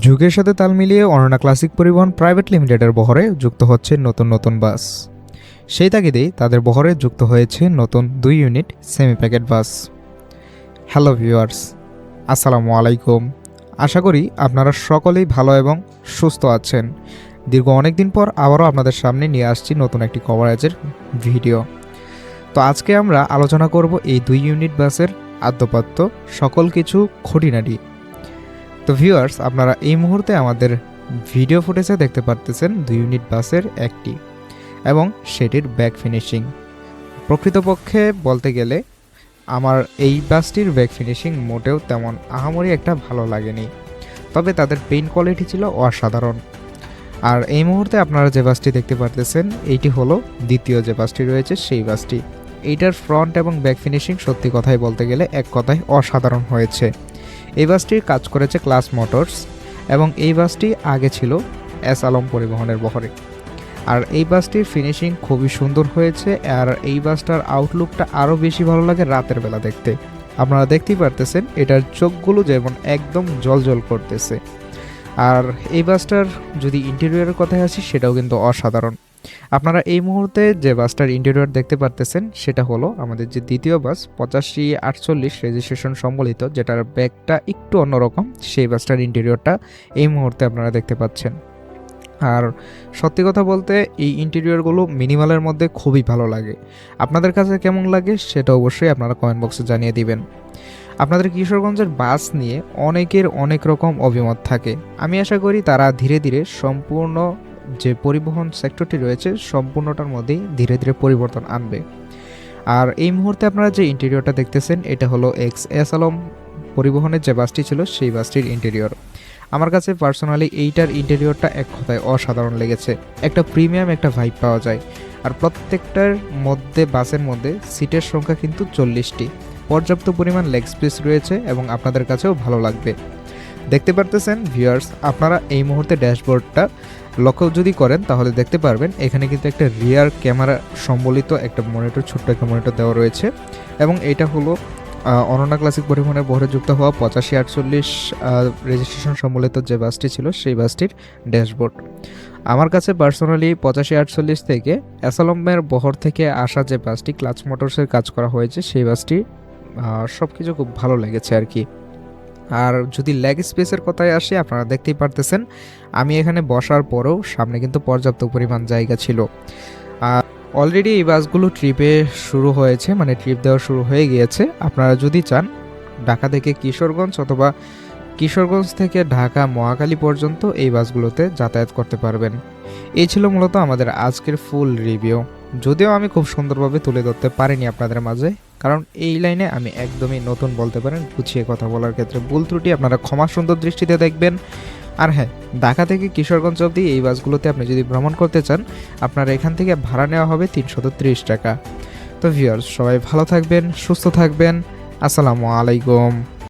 যুগের সাথে তাল মিলিয়ে অননা ক্লাসিক পরিবহন প্রাইভেট লিমিটেডের বহরে যুক্ত হচ্ছে নতুন নতুন বাস। সেই তাগিদেই তাদের বহরে যুক্ত হয়েছে নতুন দুই ইউনিট সেমি প্যাকেট বাস। হ্যালো ভিউয়ার্স, আসসালামু আলাইকুম। আশা করি আপনারা সকলেই ভালো এবং সুস্থ আছেন। দীর্ঘ অনেক দিন পর আবারও আপনাদের সামনে নিয়ে আসছি নতুন একটি কভারেজের ভিডিও। তো আজকে আমরা আলোচনা করব এই দুই ইউনিট বাসের আদ্যপাত্য সকল কিছু খুঁটিনাটি। তো ভিউয়ার্স আপনারা এই মুহূর্তে আমাদের ভিডিও ফুটেজে দেখতে পারতেছেন দুই ইউনিট বাসের একটি এবং সেটির ব্যাক ফিনিশিং প্রকৃতপক্ষে বলতে গেলে, আমার এই বাসটির ব্যাক ফিনিশিং মোটেও তেমন আহামরি একটা ভালো লাগেনি। তবে তাদের পেইন্ট কোয়ালিটি ছিল অসাধারণ। আর এই মুহূর্তে আপনারা যে বাসটি দেখতে পারতেছেন এইটি হলো দ্বিতীয় যে বাসটি রয়েছে, সেই বাসটি। এইটার ফ্রন্ট এবং ব্যাক ফিনিশিং সত্যি কথাই বলতে গেলে এক কথায় অসাধারণ হয়েছে। এই বাসটির কাজ করেছে ক্লাস মোটরস এবং এই বাসটি আগে ছিল এস আলম পরিবহনের বহরে। আর এই বাসটির ফিনিশিং খুবই সুন্দর হয়েছে আর এই বাসটার আউটলুকটা আরও বেশি ভালো লাগে রাতের বেলা দেখতে। আপনারা দেখতেই পারতেছেন, এটার চোখগুলো যেমন একদম জল করতেছে। আর এই বাসটার যদি ইন্টেরিয়রের কথায় আসি, সেটাও কিন্তু অসাধারণ। আপনারা এই মুহূর্তে যে বাসটার ইন্টেরিয়র দেখতে পারতেছেন, সেটা হলো আমাদের যে দ্বিতীয় বাস, পঁচাশি আটচল্লিশ রেজিস্ট্রেশন সম্বলিত, যেটার ব্যাগটা একটু অন্যরকম, সেই বাসটার ইন্টেরিয়রটা এই মুহূর্তে আপনারা দেখতে পাচ্ছেন। আর সত্যি কথা বলতে, এই ইন্টেরিয়রগুলো মিনিমালের মধ্যে খুবই ভালো লাগে। আপনাদের কাছে কেমন লাগে, সেটা অবশ্যই আপনারা কমেন্ট বক্সে জানিয়ে দিবেন। আপনাদের কিশোরগঞ্জের বাস নিয়ে অনেকের অনেক রকম অভিমত থাকে। আমি আশা করি তারা ধীরে ধীরে সম্পূর্ণ যে পরিবহন সেক্টরটি রয়েছে, সম্পূর্ণটার মধ্যেই ধীরে ধীরে পরিবর্তন আনবে। আর এই মুহূর্তে আপনারা যে ইন্টেরিয়রটা দেখতেছেন, এটা হলো এক্স এস আলম পরিবহনের যে বাসটি ছিল, সেই বাসটির ইন্টেরিয়র আমার কাছে পার্সোনালি এইটার ইন্টেরিয়রটা এক কথায় অসাধারণ লেগেছে। একটা প্রিমিয়াম একটা ভাইব পাওয়া যায়। আর প্রত্যেকটার মধ্যে, বাসের মধ্যে সিটের সংখ্যা কিন্তু চল্লিশটি। পর্যাপ্ত পরিমাণ লেগ স্পেস রয়েছে এবং আপনাদের কাছেও ভালো লাগবে। দেখতে পারতেছেন ভিউয়ার্স আপনারা এই মুহূর্তে ড্যাশবোর্ডটা লক্ষ্য যদি করেন, তাহলে দেখতে পারবেন এখানে কিন্তু একটা রিয়ার ক্যামেরা সম্বলিত একটা মনিটর ছোট্ট একটা মনিটর দেওয়া রয়েছে। এবং এটা হলো অনন্যা ক্লাসিক পরিবহনের বহরে যুক্ত হওয়া পঁচাশি আটচল্লিশ রেজিস্ট্রেশন সম্বলিত যে বাসটি ছিল, সেই বাসটির ড্যাশবোর্ড। আমার কাছে পার্সোনালি পঁচাশি আটচল্লিশ থেকে অ্যাসালমের বহর থেকে আসা যে বাসটি ক্লাচ মোটরসের কাজ করা হয়েছে, সেই বাসটি সব কিছু খুব ভালো লেগেছে আর কি। আর যদি লেগ স্পেসের কথায় আসে, আপনারা দেখতেই পারতেছেন, আমি এখানে বসার পরেও সামনে কিন্তু পর্যাপ্ত পরিমাণ জায়গা ছিল। আর অলরেডি এই বাসগুলো ট্রিপে শুরু হয়েছে মানে ট্রিপ দেওয়া শুরু হয়ে গিয়েছে। আপনারা যদি চান, ঢাকা থেকে কিশোরগঞ্জ অথবা কিশোরগঞ্জ থেকে ঢাকা মহাকালী পর্যন্ত এই বাসগুলোতে যাতায়াত করতে পারবেন। এই ছিল মূলত আমাদের আজকের ফুল রিভিউ যদিও আমি খুব সুন্দরভাবে তুলে ধরতে পারিনি আপনাদের মাঝে, কারণ এই লাইনে আমি একদমই নতুন বলতে পারেন, গুছিয়ে কথা বলার ক্ষেত্রে ভুল ত্রুটি আপনারা ক্ষমা সুন্দর দৃষ্টিতে দেখবেন। আর হ্যাঁ ঢাকা থেকে কিশোরগঞ্জ অবধি এই বাসগুলোতে আপনি যদি ভ্রমণ করতে চান, আপনার এখান থেকে ভাড়া নেওয়া হবে তিনশত টাকা। তো ভিউয়ার্স সবাই ভালো থাকবেন, সুস্থ থাকবেন। আসসালামু আলাইকুম।